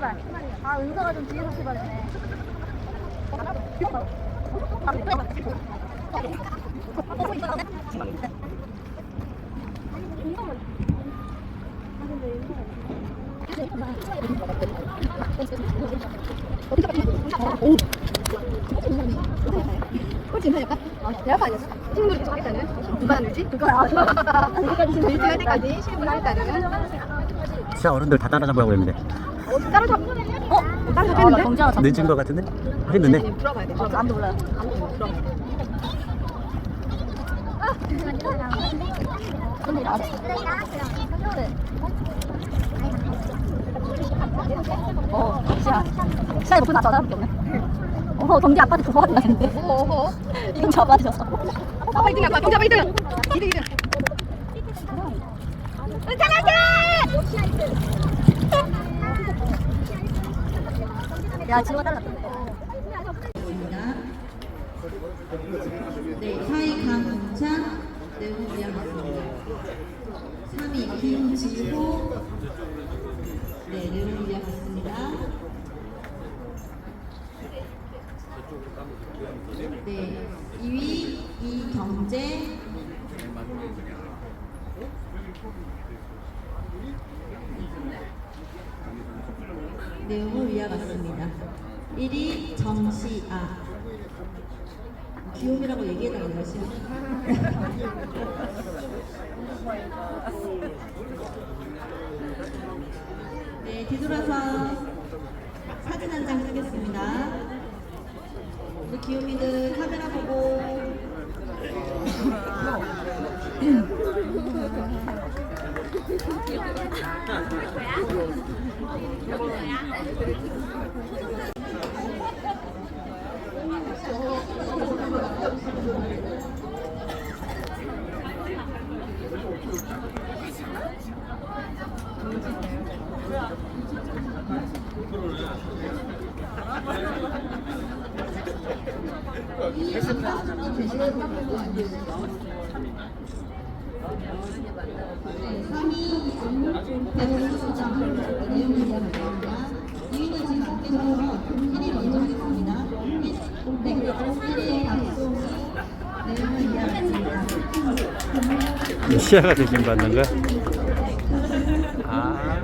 출발. 아, 은서가 좀 뒤에서 출발했네. 어, 진짜 어른들 다 따라잡으라고 했는데 어, 따라잡. 어, 따라잡혔는데? 경찰 늦은 거 같은데? 했는데? 물어봐야 돼. 물어봐. 아무도 몰라요. 아무도 몰라. 근데 나 어, 시야. 시야 목소리 낮아, 사람밖에 없네. 어, 경기 아빠한테 거 같은데. 어허. 이건 저 아빠한테 줬어. 아빠 1등, 아빠. 경기 아빠 1등. 2등, 2등. 야, 지금 따라갔다. 네, 4위 강은찬, 내부 미안합니다. 3위 김지호, 네, 내부 미안합니다. 네, 2위 이경재, 내용을 위하 같습니다. 1위 정시아. 귀요미라고 얘기해달라고 하시요 네, 뒤돌아서 사진 한 장 찍겠습니다. 우리 귀요미들 네, 3위 배우 수정 내용을 이야기합니다. 2위는 지금 밖에서 1위 먼저 하겠습니다. 네, 그리고 1위 박송이 내용을 이야기합니다. 시야가 대신 받는 거야? 아